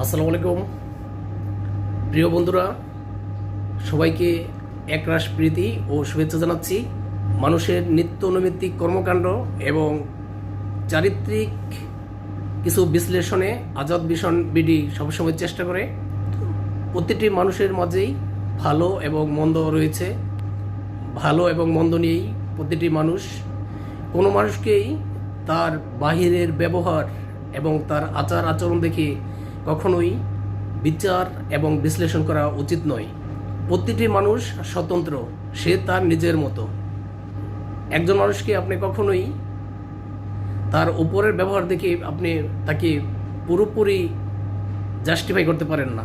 আসসালামু আলাইকুম। প্রিয় বন্ধুরা, সবাইকে একরাশ প্রীতি ও শুভেচ্ছা জানাচ্ছি। মানুষের নিত্য নৈমিত্তিক কর্মকাণ্ড এবং চারিত্রিক কিছু বিশ্লেষণে আজাদ ভীষণ বিডি সবসময় চেষ্টা করে। প্রতিটি মানুষের মাঝেই ভালো এবং মন্দ রয়েছে। ভালো এবং মন্দ নিয়েই প্রতিটি মানুষ, কোনো মানুষকেই তার বাহিরের ব্যবহার এবং তার আচার আচরণ দেখে কখনোই বিচার এবং বিশ্লেষণ করা উচিত নয়। প্রতিটি মানুষ স্বতন্ত্র, সে তার নিজের মতো। একজন মানুষকে আপনি কখনোই তার উপরের ব্যবহার দেখে আপনি তাকে পুরোপুরি জাস্টিফাই করতে পারেন না।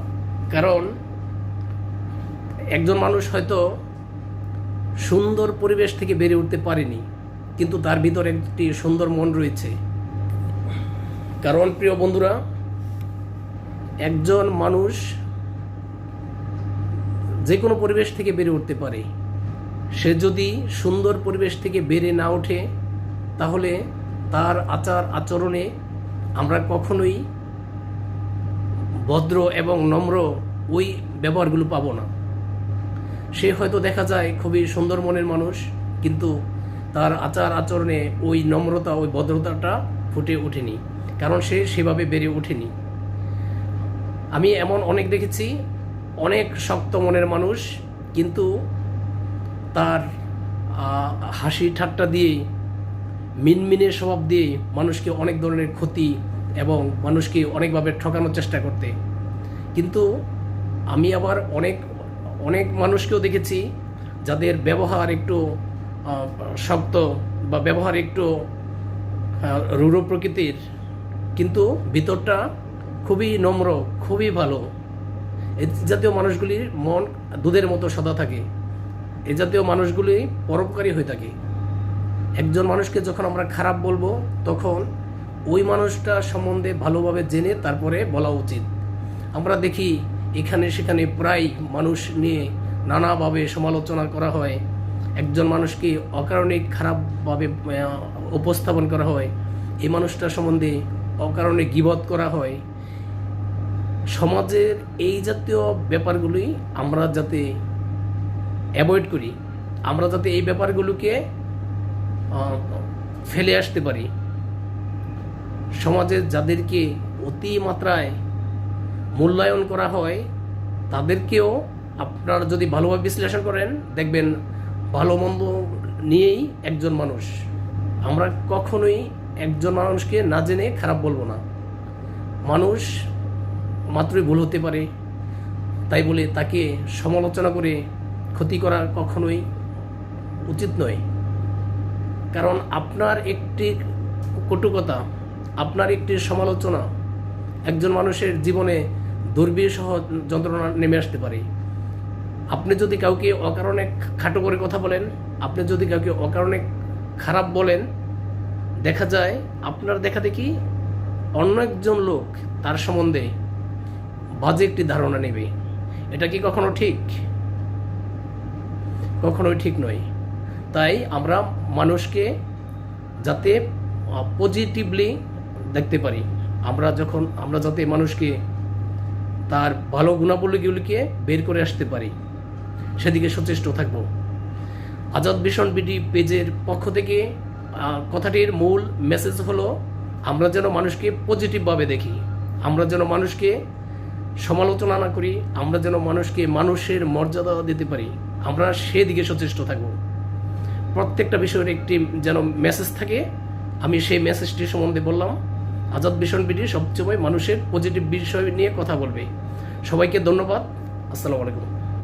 কারণ একজন মানুষ হয়তো সুন্দর পরিবেশ থেকে বেড়ে উঠতে পারেনি, কিন্তু তার ভিতরে একটি সুন্দর মন রয়েছে। কারণ প্রিয় বন্ধুরা একজন মানুষ যে কোনো পরিবেশ থেকে বেড়ে উঠতে পারে। সে যদি সুন্দর পরিবেশ থেকে বেড়ে না ওঠে, তাহলে তার আচার আচরণে আমরা কখনোই ভদ্র এবং নম্র ওই ব্যবহারগুলো পাব না। সে হয়তো দেখা যায় খুবই সুন্দর মনের মানুষ, কিন্তু তার আচার আচরণে ওই নম্রতা, ওই ভদ্রতাটা ফুটে ওঠেনি। কারণ সে সেভাবে বেড়ে ওঠেনি। আমি এমন অনেক দেখেছি, অনেক শক্ত মনের মানুষ, কিন্তু তার হাসি ঠাট্টা দিয়ে, মিনমিনের স্বভাব দিয়ে মানুষকে অনেক ধরনের ক্ষতি এবং মানুষকে অনেকভাবে ঠকানোর চেষ্টা করতে। কিন্তু আমি আবার অনেক অনেক মানুষকেও দেখেছি যাদের ব্যবহার একটু শক্ত বা ব্যবহার একটু রূঢ় প্রকৃতির, কিন্তু ভিতরটা খুবই নম্র, খুবই ভালো। এই জাতীয় মানুষগুলির মন দুধের মতো সদা থাকে। এই জাতীয় মানুষগুলি পরোপকারী হয়ে থাকে। একজন মানুষকে যখন আমরা খারাপ বলব, তখন ওই মানুষটা সম্বন্ধে ভালোভাবে জেনে তারপরে বলা উচিত। আমরা দেখি এখানে সেখানে প্রায় মানুষ নিয়ে নানাভাবে সমালোচনা করা হয়। একজন মানুষকে অকারণে খারাপভাবে উপস্থাপন করা হয়। এই মানুষটা সম্বন্ধে অকারণে গিবত করা হয়। সমাজের এই জাতীয় ব্যাপারগুলি আমরা যাতে অ্যাভয়েড করি, আমরা যাতে এই ব্যাপারগুলোকে ফেলে আসতে পারি। সমাজে যাদেরকে অতি মাত্রায় মূল্যায়ন করা হয়, তাদেরকেও আপনারা যদি ভালোভাবে বিশ্লেষণ করেন, দেখবেন ভালো মন্দ নিয়েই একজন মানুষ। আমরা কখনোই একজন মানুষকে না জেনে খারাপ বলব না। মানুষ মাত্রই ভুল হতে পারে। তাই বলে তাকে সমালোচনা করে ক্ষতি করা কখনোই উচিত নয়। কারণ আপনার একটি কটুকতা, আপনার একটি সমালোচনা একজন মানুষের জীবনে দুর্বিষহ যন্ত্রণা নেমে আসতে পারে। আপনি যদি কাউকে অকারণে খাটো করে কথা বলেন, আপনি যদি কাউকে অকারণে খারাপ বলেন, দেখা যায় আপনার দেখা দেখি অন্য একজন লোক তার সম্বন্ধে বাজে একটি ধারণা নেবে। এটা কি কখনো ঠিক? কখনোই ঠিক নয়। তাই আমরা মানুষকে যাতে পজিটিভলি দেখতে পারি। আমরা যখন, আমরা যাতে মানুষকে তার ভালো গুণাবলীগুলিকে বের করে আসতে পারি, সেদিকে সচেষ্ট থাকব। আজাদ ভীষণ বিডি পেজের পক্ষ থেকে কথাটির মূল মেসেজ হলো, আমরা যেন মানুষকে পজিটিভভাবে দেখি। আমরা যেন মানুষকে সমালোচনা না করি, আমরা যেন মানুষকে মানুষের মর্যাদা দিতে পারি, আমরা সেদিকে সচেষ্ট থাকব। প্রত্যেকটা বিষয়ের একটি যেন মেসেজ থাকে, আমি সেই মেসেজটি সম্বন্ধে বললাম। আজাদ ভীষণ বিডি সবসময় মানুষের পজিটিভ বিষয় নিয়ে কথা বলবে। সবাইকে ধন্যবাদ। আসসালামু আলাইকুম।